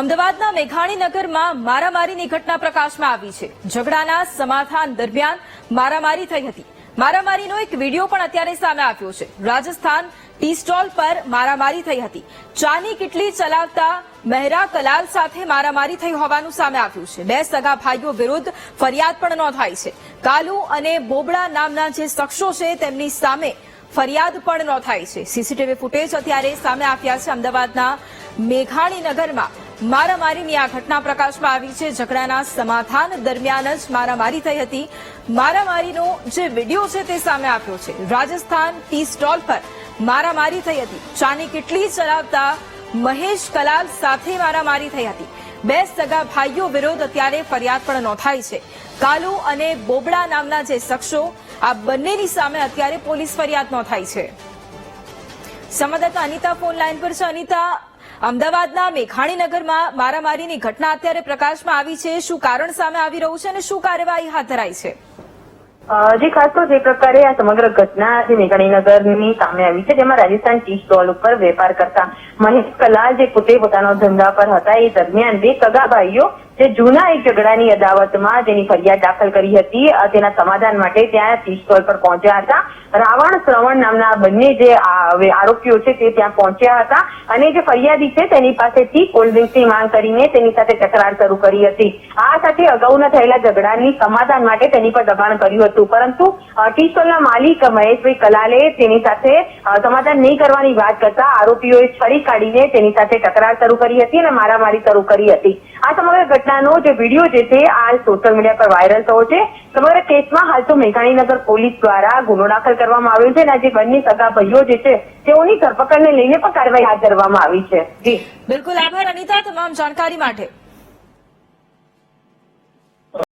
અમદાવાદના મેઘાણી નગરમાં મારામારીની ઘટના પ્રકાશમાં આવી છે. ઝઘડાના સમાધાન દરમિયાન મારામારી થઈ હતી. મારામારીનો એક વીડિયો પણ અત્યારે સામે આવ્યો છે. રાજસ્થાન ટી સ્ટોલ પર મારામારી થઈ હતી. ચાની કિટલી ચલાવતા મહેરા કલાલ સાથે મારામારી થઈ હોવાનું સામે આવ્યું છે. બે સગા ભાઈઓ વિરુદ્ધ ફરિયાદ પણ નોંધાઈ છે. કાલુ અને બોબડા નામના જે શખ્સો છે તેમની સામે ફરિયાદ પણ નોંધાઈ છે. સીસીટીવી ફૂટેજ અત્યારે સામે આવ્યા છે અમદાવાદના મેઘાણી નગરમાં મારામારીની આ ઘટના પ્રકાશમાં આવી છે. ઝઘડાના સમાધાન દરમિયાન જ મારામારી થઈ હતી. મારામારીનો જે વીડિયો છે તે સામે આવ્યો છે. રાજસ્થાન ટી સ્ટોલ પર મારામારી થઈ હતી. ચાની કેટલી ચલાવતા મહેશ કલાલ સાથે મારામારી થઈ હતી. બે સગા ભાઈઓ વિરોધ અત્યારે ફરિયાદ પણ નોંધાઈ છે. કાલુ અને બોબડા નામના જે શખ્સો આ બંનેની સામે અત્યારે પોલીસ ફરિયાદ નોંધાઈ છે. સંવાદદાતા અનિતા ફોન લાઈન પર છે. અનિતા અમદાવાદના મેઘાણીનગરમાં મારામારીની ઘટના અત્યારે પ્રકાશમાં આવી છે. શું કારણ સામે આવી રહ્યું છે અને શું કાર્યવાહી હાથ ધરાઈ છે? જે ખાસ તો જે પ્રકારે આ સમગ્ર ઘટના જે મેઘાણીનગરની સામે આવી છે, જેમાં રાજસ્થાન ટી સ્ટોલ ઉપર વેપાર કરતા મહેશ કલાલ જે પોતે પોતાનો ધંધા પર હતા, એ દરમિયાન બે સગા ભાઈઓ જે જૂના એક ઝઘડાની અદાવતમાં જેની ફરિયાદ દાખલ કરી હતી તેના સમાધાન માટે ત્યાં ટી સ્ટોલ પર પહોંચ્યા હતા. રાવણ શ્રવણ નામના બંને જે આરોપીઓ છે તે ત્યાં પહોંચ્યા હતા. અને જે ફરિયાદી છે તેની પાસેથી કોલ્ડ ડ્રિંક્સની માંગ કરીને તેની સાથે તકરાર શરૂ કરી હતી. આ સાથે અગાઉના થયેલા ઝઘડાની સમાધાન માટે તેની પર દબાણ કર્યું હતું. પરંતુ ટી સ્ટોલના માલિક મહેશભાઈ કલાલે તેની સાથે સમાધાન નહીં કરવાની વાત કરતા આરોપીઓએ છરી કાઢીને તેની સાથે તકરાર શરૂ કરી હતી અને મારામારી શરૂ કરી હતી. આ સમગ્ર ઘટનાનો જે વીડિયો જે છે, આ સોશિયલ મીડિયા પર વાયરલ થયો છે. સમગ્ર કેસમાં હાલ તો મેઘાણીનગર પોલીસ દ્વારા ગુનો દાખલ કરવામાં આવ્યો છે અને આજે બંને સગા ભાઈઓ જે છે, તેઓની ધરપકડને લઈને પણ કાર્યવાહી હાથ ધરવામાં આવી છે. જી. બિલકુલ, આભાર, અનિતા, તમામ જાણકારી માટે.